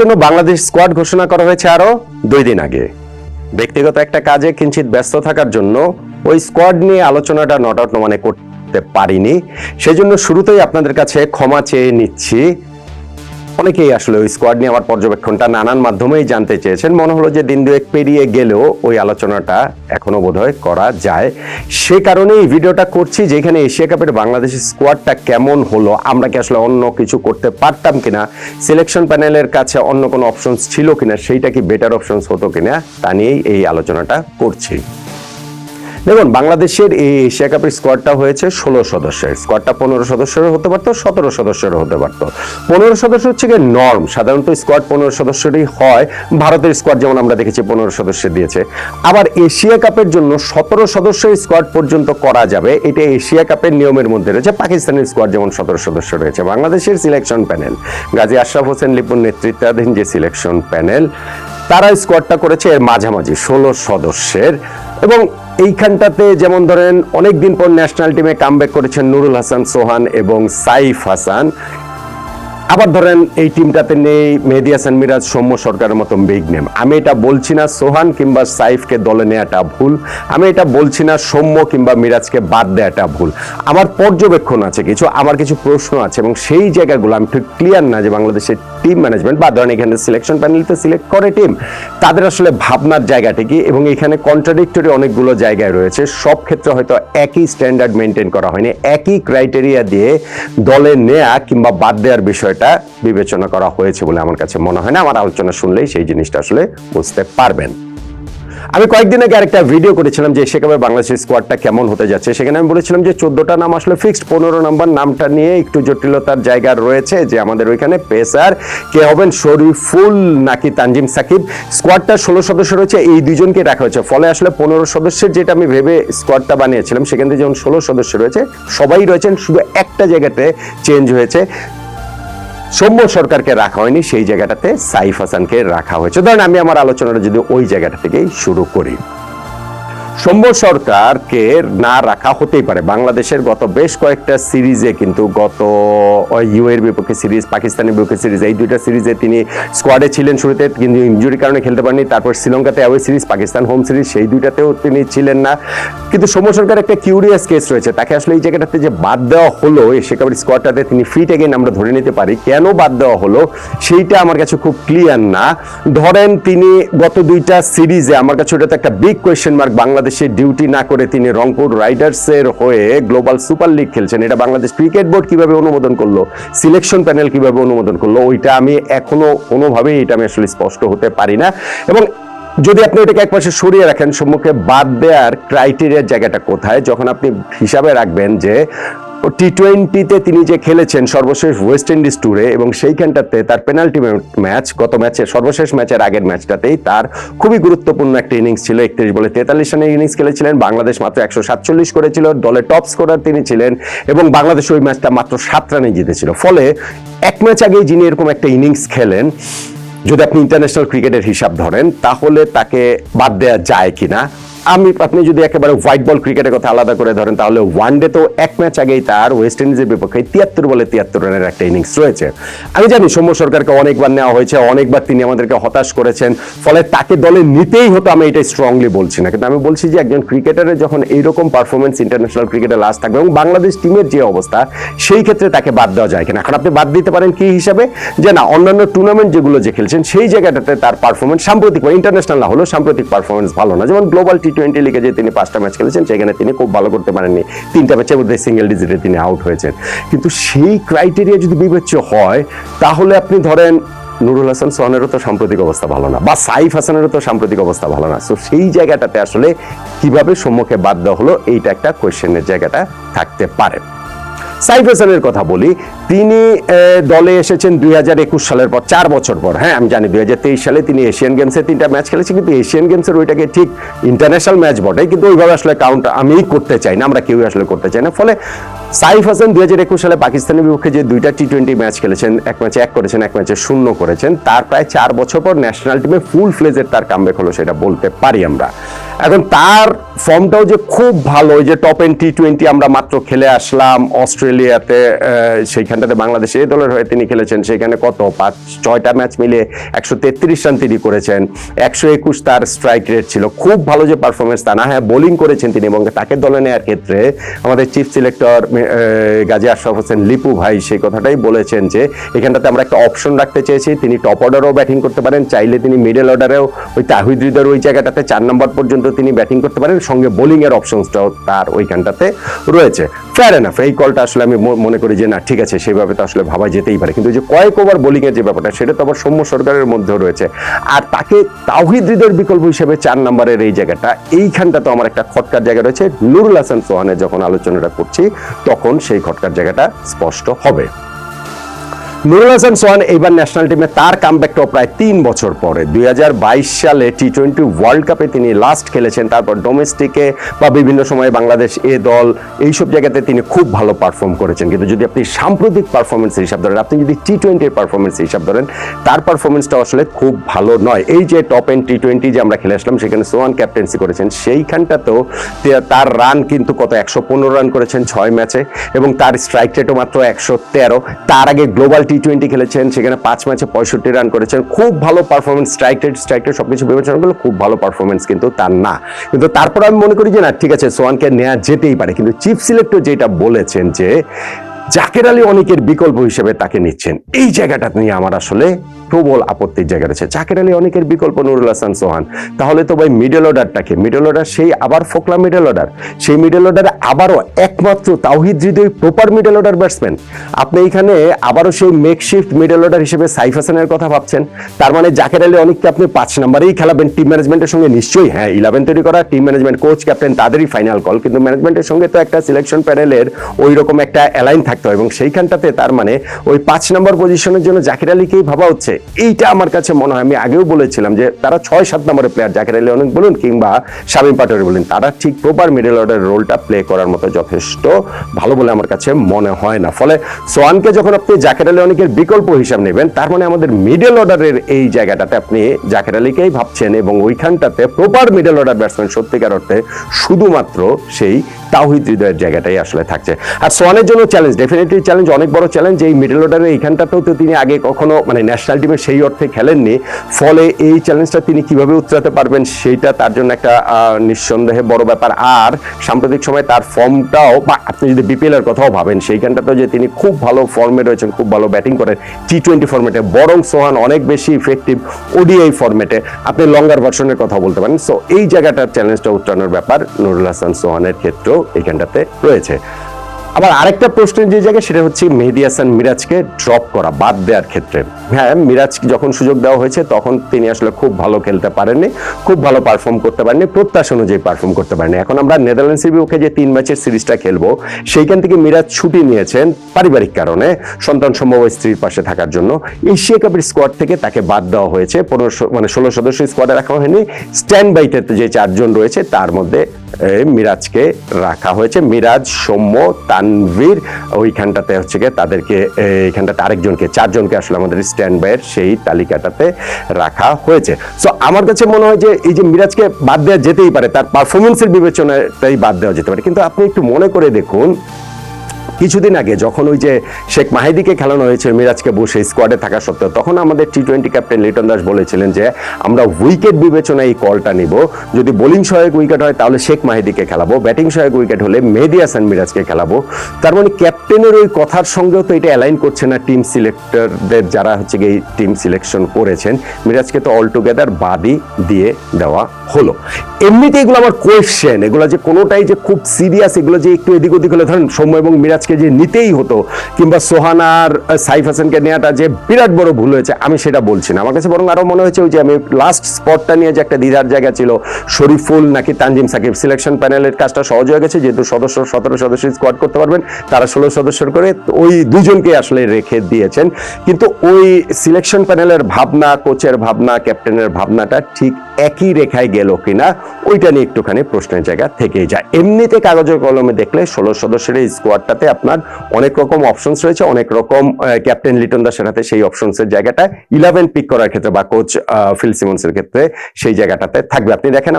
জন্য বাংলাদেশ স্কোয়াড ঘোষণা করা হয়েছে আরও দুই দিন আগে। ব্যক্তিগত একটা কাজে কিঞ্চিত ব্যস্ত থাকার জন্য ওই স্কোয়াড নিয়ে আলোচনাটা নট আউট মানে করতে পারিনি। সেজন্য শুরুতেই আপনাদের কাছে ক্ষমা চেয়ে নিচ্ছি। অনেকেই আসলে ওই স্কোয়াড নিয়ে আমার পর্যবেক্ষণটা নানান মাধ্যমেই জানতে চেয়েছেন। মনে হলো যে দিন দুয়েক পেরিয়ে গেলেও ওই আলোচনাটা এখনও বোধহয় করা যায়। সে কারণে এই ভিডিওটা করছি, যেখানে এশিয়া কাপের বাংলাদেশের স্কোয়াডটা কেমন হলো, আমরা কি আসলে অন্য কিছু করতে পারতাম কিনা সিলেকশন প্যানেলের কাছে অন্য কোনো অপশনস ছিল কিনা, সেইটা কি বেটার অপশনস হতো কিনা, তা নিয়েই এই আলোচনাটা করছি। দেখুন, বাংলাদেশের এই এশিয়া কাপের স্কোয়াডটা হয়েছে ষোলো সদস্যের। স্কোয়াডটা পনেরো সদস্যের হতে পারতো, সতেরো সদস্যের হতে পারতো। পনেরো সদস্য হচ্ছে গিয়ে নর্ম সাধারণত স্কোয়াড পনেরো সদস্যেরই হয়। ভারতের স্কোয়াড যেমন আমরা দেখেছি, পনেরো সদস্য দিয়েছে। আবার এশিয়া কাপের জন্য সতেরো সদস্যের স্কোয়াড পর্যন্ত করা যাবে। এটা এশিয়া কাপের নিয়মের মধ্যে রয়েছে। পাকিস্তানের স্কোয়াড যেমন সতেরো সদস্য রয়েছে। বাংলাদেশের সিলেকশন প্যানেল গাজী আশরাফ হোসেন লিপুর নেতৃত্বাধীন যে সিলেকশন প্যানেল তারা স্কোয়াডটা করেছে এর মাঝামাঝি, ষোলো সদস্যের। এবং এইখানটাতে যেমন ধরেন, অনেকদিন পর ন্যাশনাল টিমে কামব্যাক করেছেন নুরুল হাসান, সোহান এবং সাইফ হাসান। আবার ধরেন এই টিমটাতে নেই, মেহেদি হাসান মিরাজ, সৌম্য সরকারের মতো বিগ নেম আমি এটা বলছি না সোহান কিংবা সাইফকে দলে নেওয়াটা ভুল। আমি এটা বলছি না সৌম্য কিংবা মিরাজকে বাদ দেওয়াটা ভুল। আমার পর্যবেক্ষণ আছে, কিছু, আমার কিছু প্রশ্ন আছে এবং সেই জায়গাগুলো আমি ঠিক ক্লিয়ার না যে বাংলাদেশের টিম ম্যানেজমেন্ট বা ধরেন এখানে সিলেকশন প্যানেলতে সিলেক্ট করে টিম তাদের আসলে ভাবনার জায়গাটা কি এবং এখানে কন্ট্রাডিক্টরি অনেকগুলো জায়গায় রয়েছে। সব ক্ষেত্রে হয়তো একই স্ট্যান্ডার্ড মেনটেন করা হয়নি, একই ক্রাইটেরিয়া দিয়ে দলে নেয়া কিংবা বাদ দেওয়ার বিষয়টা। বিবেচনা করা হয়েছে বলে আমার কাছে মনে হয় না। আমার আলোচনা শুনলেই সেই জিনিসটা আসলে বুঝতে পারবেন। আমি কয়েকদিন আগে আরেকটা ভিডিও করেছিলাম যে সেখানে বাংলাদেশের স্কোয়াডটা কেমন হতে যাচ্ছে। সেখানে আমি বলেছিলাম যে চোদ্দটা নাম আসলে ফিক্সড পনেরো নাম্বার নামটা নিয়ে একটু জটিলতার জায়গা রয়েছে যে আমাদের ওইখানে পেসার কে হবেন? শরীফুল নাকি তানজিম সাকিব। স্কোয়াডটা ষোলো সদস্য রয়েছে, এই দুজনকে রাখা হয়েছে। ফলে আসলে পনেরো সদস্যের যেটা আমি ভেবে স্কোয়াডটা বানিয়েছিলাম, সেখান থেকে যেমন ষোলো সদস্য রয়েছে, সবাই রয়েছেন, শুধু একটা জায়গাতে চেঞ্জ হয়েছে। সৌম্য সরকারকে রাখা হয়নি, সেই জায়গাটাতে সাইফ হাসানকে রাখা হয়েছে। ধরেন আমি আমার আলোচনাটা যদি ওই জায়গাটা থেকেই শুরু করি। সৌম্য সরকারকে না রাখা হতেই পারে। বাংলাদেশের গত বেশ কয়েকটা সিরিজে কিন্তু গত ইউ এর বিপক্ষে সিরিজ, পাকিস্তানের বিপক্ষে সিরিজ, এই দুইটা সিরিজে তিনি স্কোয়াডে ছিলেন শুরুতে, কিন্তু ইঞ্জুরির কারণে খেলতে পারেননি। তারপর শ্রীলঙ্কাতে away series Pakistan home series সেই দুইটাতেও তিনি ছিলেন না। কিন্তু সৌম্য সরকার একটা কিউরিয়াস কেস রয়েছে। তাকে আসলে এই জায়গাটাতে যে বাদ দেওয়া হলো এশিয়া কাপের স্কোয়াডটাতে তিনি ফিট এগেন আমরা ধরে নিতে পারি। কেন বাদ দেওয়া হলো, সেইটা আমার কাছে খুব ক্লিয়ার না। ধরেন তিনি গত দুইটা সিরিজে, আমার কাছে ওটাতে একটা বিগ কোয়েশ্চেন মার্ক বাংলাদেশে ডিউটি না করে তিনি রংপুর রাইডার্সের হয়ে গ্লোবাল সুপার লিগ খেলছেন। এটা বাংলাদেশ ক্রিকেট বোর্ড কীভাবে অনুমোদন করল? সিলেকশন প্যানেল কীভাবে অনুমোদন করল? ওইটা আমি এখনও কোনোভাবেই এটা আমি আসলে স্পষ্ট হতে পারি না। এবং যদি আপনি এটাকে একপাশে সরিয়ে রাখেন, সম্মুখে বাদ দেওয়ার ক্রাইটেরিয়ার জায়গাটা কোথায়? যখন আপনি হিসাবে রাখবেন যে টি টোয়েন্টিতে তিনি যে খেলেছেন সর্বশেষ ওয়েস্ট ইন্ডিজ ট্যুরে এবং সেইখানটাতে তার পেনাল্টি ম্যাচ, গত ম্যাচে সর্বশেষ ম্যাচের আগের ম্যাচটাতেই তার খুবই গুরুত্বপূর্ণ একটা ইনিংস ছিল একত্রিশ বলে তেতাল্লিশ রানের ইনিংস খেলেছিলেন। বাংলাদেশ মাত্র একশো সাতচল্লিশ করেছিল, দলে টপ স্কোরার তিনি ছিলেন এবং বাংলাদেশ ওই ম্যাচটা মাত্র সাত রানে জিতেছিল। ফলে এক ম্যাচ আগেই যিনি এরকম একটা ইনিংস খেলেন, যদি আপনি ইন্টারন্যাশনাল ক্রিকেটের হিসাব ধরেন, তাহলে তাকে বাদ দেওয়া যায় কিনা? আমি, আপনি যদি একেবারে হোয়াইট বল ক্রিকেটের কথা আলাদা করে ধরেন, তাহলে ওয়ান ডে তো এক ম্যাচ আগেই তার ওয়েস্ট ইন্ডিজের বিপক্ষে তিয়াত্তর বলে তিয়াত্তর রানের একটা ইনিংস রয়েছে। আমি জানি সৌম্য সরকারকে অনেকবার নেওয়া হয়েছে, অনেকবার তিনি আমাদেরকে হতাশ করেছেন, ফলে তাকে দলে নিতেই হতো, আমি এটা স্ট্রংলি বলছি না। কিন্তু আমি বলছি যে একজন ক্রিকেটারের যখন এইরকম পারফরমেন্স ইন্টারন্যাশনাল ক্রিকেটে লাস্ট থাকবে এবং বাংলাদেশ টিমের যে অবস্থা, সেই ক্ষেত্রে তাকে বাদ দেওয়া যায় কিনা। এখন আপনি বাদ দিতে পারেন কি হিসাবে? যে না, অন্যান্য টুর্নামেন্ট যেগুলো যে খেলছেন, সেই জায়গাটাতে তার পারফরমেন্স সাম্প্রতিক ইন্টারন্যাশনাল না হলেও সাম্প্রতিক পারফরমেন্স ভালো না। যেমন গ্লোবাল টি টোয়েন্টি লিগে যে তিনি পাঁচটা ম্যাচ খেলেছেন, সেখানে তিনি খুব ভালো করতে পারেননি। তিনটা ম্যাচের মধ্যে সিঙ্গেল ডিজিটে তিনি আউট হয়েছেন। কিন্তু সেই ক্রাইটেরিয়া যদি বিবেচ্য হয়, তাহলে আপনি ধরেন, নুরুল হাসান সোহানেরও তো সাম্প্রতিক অবস্থা ভালো না, বা সাইফ হাসানেরও তো সাম্প্রতিক অবস্থা ভালো না। সো সেই জায়গাটাতে আসলে কীভাবে সম্মুখে বাদ দেওয়া হলো, এইটা একটা কোয়েশ্চেনের জায়গাটা থাকতে পারে। সাইফ হাসানের কথা বলি, তিনি দলে এসেছেন দুই হাজার একুশ সালের পর, চার বছর পর। হ্যাঁ আমি জানি দুই সালে তিনি এশিয়ান গেমসে তিনটা ম্যাচ খেলেছেন, কিন্তু এশিয়ান গেমসের ওইটাকে ঠিক ইন্টারন্যাশনাল ম্যাচ বটে কিন্তু ওইভাবে আসলে কাউন্ট আমি করতে চাই না, আমরা কেউ আসলে করতে চাই না। ফলে সাইফ হাসান দুই হাজার একুশ সালে পাকিস্তানের বিপক্ষে যে দুইটা টি টোয়েন্টি ম্যাচ খেলেছেন, এক ম্যাচে এক করেছেন, এক ম্যাচে শূন্য করেছেন, তার প্রায় চার বছর পর ন্যাশনাল টিমে ফুল ফ্লেজের তার কামব্যাক হলো, সেটা বলতে পারি আমরা। এখন তার ফর্মটাও যে খুব ভালো ওই যে টপ এন টি টোয়েন্টি আমরা মাত্র খেলে আসলাম অস্ট্রেলিয়াতে সেইখানটাতে বাংলাদেশে এই দলের হয়ে তিনি খেলেছেন সেখানে কত? পাঁচ, ছয়টা ম্যাচ মিলে একশো তেত্রিশ রান তিনি করেছেন, একশো একুশ তার স্ট্রাইক রেট ছিল। খুব ভালো যে পারফরমেন্স তা না হ্যাঁ বোলিং করেছেন তিনি এবং তাকে দলে নেওয়ার ক্ষেত্রে আমাদের চিফ সিলেক্টর গাজী আশরাফ হোসেন লিপু ভাই সেই কথাটাই বলেছেন যে, এখানটাতে আমরা একটা অপশন রাখতে চেয়েছি, তিনি টপ অর্ডারও ব্যাটিং করতে পারেন, চাইলে তিনি মিডল অর্ডারেও ওই তাহিদ ওই জায়গাটাতে চার নম্বর পর্যন্ত তিনি ব্যাটিং করতে পারেন। সঙ্গে বোলিং এর অপশনসটাও তার ওইখানটাতে রয়েছে। ফেয়ার এনাফ এই কলটা আসলে আমি মনে করি যে না, ঠিক আছে সেইভাবে তো আসলে ভাবা যেতেই পারে। কিন্তু যে কয়েক ওভার বোলিং এর যে ব্যাপারটা, সেটা তো আবার সৌম্য সরকারের মধ্যেও রয়েছে। আর তাকে তাহিদ হৃদয়ের বিকল্প হিসেবে চার নম্বরের এই জায়গাটা, এইখানটা তো আমার একটা খটকার জায়গা রয়েছে। নুরুল হাসান সোহানের যখন আলোচনাটা করছি, তখন সেই খটকার জায়গাটা স্পষ্ট হবে। নুরুল হাসান সোহান এইবার ন্যাশনাল টিমে তার কামব্যাকটাও প্রায় তিন বছর পরে। দুই হাজার বাইশ সালে টি টোয়েন্টি ওয়ার্ল্ড কাপে তিনি লাস্ট খেলেছেন, তারপর ডোমেস্টিকে বা বিভিন্ন সময়ে বাংলাদেশ, এ দল, এইসব জায়গাতে তিনি খুব ভালো পারফর্ম করেছেন। কিন্তু যদি আপনি সাম্প্রতিক পারফরমেন্স হিসাব ধরেন, আপনি যদি টি টোয়েন্টির পারফরমেন্স হিসাব ধরেন, তার পারফরমেন্সটা আসলে খুব ভালো নয়। এই যে টপ এন্ড টি টোয়েন্টি যে আমরা খেলে আসলাম, সেখানে সোহান ক্যাপ্টেন্সি করেছেন। সেইখানটাতেও তার রান কিন্তু কত? একশো পনেরো রান করেছেন ছয় ম্যাচে এবং তার স্ট্রাইক রেটও মাত্র একশো তেরো। তার আগে গ্লোবাল টি টোয়েন্টি খেলেছেন, সেখানে পাঁচ ম্যাচে পঁয়ষট্টি রান করেছেন। খুব ভালো performance strike rate strike rate সবকিছু বিবেচনা করলে খুব ভালো পারফরমেন্স কিন্তু তার না। কিন্তু তারপর আমি মনে করি যে, না, ঠিক আছে, সোয়ানকে নেওয়া যেতেই পারে। কিন্তু চিফ সিলেক্টর যেটা বলেছেন যে জাকের আলী অনেকের বিকল্প হিসেবে তাকে নিচ্ছেন। এই জায়গাটা নিয়ে আমার আসলে প্রবল আপত্তির জায়গা রয়েছে। জাকের আলী অনেকের বিকল্প নুরুল হাসান সোহান। তাহলে তো ভাই মিডল অর্ডারটাকে মিডল অর্ডার সেই আবার ফোকলা মিডল অর্ডার সেই মিডল অর্ডারে আবারও একমাত্র Towhid Hridoy proper middle order batsman আপনি এখানে আবারও সেই মেকশিফট মিডল অর্ডার হিসেবে সাইফ হাসানের কথা ভাবছেন। তার মানে জাকের আলী অনেককে আপনি পাঁচ নম্বরেই খেলাবেন। টিম ম্যানেজমেন্টের সঙ্গে নিশ্চয়ই হ্যাঁ ইলেভেন তৈরি করা টিম ম্যানেজমেন্ট কোচ ক্যাপ্টেন তাদেরই ফাইনাল কল কিন্তু ম্যানেজমেন্টের সঙ্গে তো একটা সিলেকশন প্যানেলের ওই রকম একটা অ্যালাইন থাকতে হয় এবং সেইখানটাতে তার মানে ওই পাঁচ নম্বর পজিশনের জন্য জাকির আলীকেই ভাবা হচ্ছে। এইটা আমার কাছে মনে হয়, আমি আগেও বলেছিলাম যে তারা ছয়, সাত নম্বরের প্লেয়ার জাকির আলী অনেক বলুন কিংবা শামীম পাটোয়ারি বলুন, তারা ঠিক প্রপার মিডল অর্ডার রোলটা প্লে করার মতো যথেষ্ট ভালো বলে আমার কাছে মনে হয় না। ফলে সোয়ানকে যখন আপনি জাকির আলী অনেকের বিকল্প হিসাব নেবেন, তার মানে আমাদের মিডল অর্ডারের এই জায়গাটাতে আপনি জাকির আলীকেই ভাবছেন এবং ওইখানটাতে প্রপার মিডল অর্ডার ব্যাটসম্যান সত্যিকার অর্থে শুধুমাত্র সেই তাওহিদ হৃদয়ের জায়গাটাই আসলে থাকছে। আর সোয়ানের জন্য চ্যালেঞ্জ ডেফিনেটলি চ্যালেঞ্জ অনেক বড় চ্যালেঞ্জ এই মিডল অর্ডারে এইখানটাতেও তো তিনি আগে কখনো মানে ন্যাশনাল টিমে সেই অর্থে খেলেননি। ফলে এই চ্যালেঞ্জটা তিনি কীভাবে উতরাতে পারবেন সেইটা তার জন্য একটা নিঃসন্দেহে বড় ব্যাপার। আর সাম্প্রতিক সময় তার ফর্মটাও, বা আপনি যদি বিপিএল এর কথাও ভাবেন, সেইখানটাতেও যে তিনি খুব ভালো ফর্মে রয়েছেন, খুব ভালো ব্যাটিং করেন টি টোয়েন্টি ফর্মেটে বরং সোহান অনেক বেশি ইফেক্টিভ ওডিআই ফর্মেটে আপনি লঙ্গার ভার্সনের কথা বলতে পারেন। সো এই জায়গাটার চ্যালেঞ্জটা উত্তরানোর ব্যাপার, নুরুল হাসান সোহানের ক্ষেত্রেও এইখানটাতে রয়েছে। আবার আরেকটা প্রশ্নের যে জায়গা সেটা হচ্ছে মেহেদি হাসান মিরাজকে ড্রপ করা বাদ দেওয়ার ক্ষেত্রে। হ্যাঁ মিরাজ যখন সুযোগ দেওয়া হয়েছে তখন তিনি আসলে খুব ভালো খেলতে পারেননি, খুব ভালো পারফর্ম করতে পারেননি, প্রত্যাশা অনুযায়ী পারফর্ম করতে পারেননি। এখন আমরা নেদারল্যান্ডসের বিপক্ষে যে তিন ম্যাচের সিরিজটা খেলব, সেইখান থেকে মিরাজ ছুটি নিয়েছেন পারিবারিক কারণে, সন্তান সম্ভব স্ত্রীর পাশে থাকার জন্য। এশিয়া কাপের স্কোয়াড থেকে তাকে বাদ দেওয়া হয়েছে পনেরো মানে ষোলো সদস্য স্কোয়াডে রাখা হয়নি। স্ট্যান্ড বাইতে যে চারজন রয়েছে, তার মধ্যে মিরাজকে রাখা হয়েছে। মিরাজ, সৌম্য, তানভীর, ওইখানটাতে হচ্ছে গিয়ে তাদেরকে এইখানটাতে আরেকজনকে, চারজনকে আসলে আমাদের স্ট্যান্ড বাইয়ের সেই তালিকাটাতে রাখা হয়েছে। সো আমার কাছে মনে হয় যে এই যে মিরাজকে বাদ দেওয়া যেতেই পারে, তার পারফরমেন্সের বিবেচনাটাই বাদ দেওয়া যেতে পারে। কিন্তু আপনি একটু মনে করে দেখুন কিছুদিন আগে যখন ওই যে শেখ মাহিদিকে খেলানো হয়েছে, মিরাজকে বসে স্কোয়াডে থাকা সত্ত্বেও, তখন আমাদের T twenty captain Liton Das বলেছিলেন যে, আমরা উইকেট বিবেচনায় এই কলটা নিব। যদি বোলিং সহায়ক উইকেট হয়, তাহলে শেখ মাহিদিকে খেলাবো। ব্যাটিং সহায়ক উইকেট হলে মেহেদি হাসান মিরাজকে খেলাবো। তার মানে ক্যাপ্টেনের ওই কথার সঙ্গেও তো এটা অ্যালাইন করছে না টিম সিলেক্টরদের যারা হচ্ছে গিয়ে টিম সিলেকশন করেছেন। মিরাজকে তো অল টুগেদার বাদই দিয়ে দেওয়া হলো। এমনিতে এগুলো আমার কোয়েশ্চেন এগুলো যে কোনোটাই যে খুব সিরিয়াস এগুলো যে একটু এদিক ওদিক হলে ধরেন সৌম্য এবং মিরাজকে যে নিতেই হতো, কিংবা সোহানার সাইফ হাসানকে নেওয়াটা যে বিরাট বড় ভুল হয়েছে, আমি সেটা বলছি না। আমার কাছে বরং আরও মনে হয়েছে যে আমি লাস্ট স্পটটা নিয়ে যে একটা দ্বিধার জায়গা ছিল, শরীফুল নাকি তানজিম সাকিব সিলেকশন প্যানেলের কাজটা সহজ হয়ে গেছে, যেহেতু সদস্য সতেরো সদস্য স্কোয়াড করতে পারবেন, তারা ষোলো সদস্যের করে ওই দুজনকে আসলে রেখে দিয়েছেন। কিন্তু ওই সিলেকশন প্যানেলের ভাবনা কোচের ভাবনা ক্যাপ্টেনের ভাবনাটা ঠিক একই রেখায় গেল কিনা, ওইটা নিয়ে একটুখানি প্রশ্নের জায়গা থেকেই যায়। এমনিতে কাগজের কলমে দেখলে ষোলো সদস্যের এই স্কোয়াডটাতে আপনার অনেক রকম অপশনস রয়েছে, অনেক রকম ক্যাপ্টেন লিটন দাসের হাতে সেই অপশনসের জায়গাটা ইলেভেন পিক করার ক্ষেত্রে বা কোচ ফিল সিমন্সের ক্ষেত্রে সেই জায়গাটাতে থাকবে। আপনি দেখেন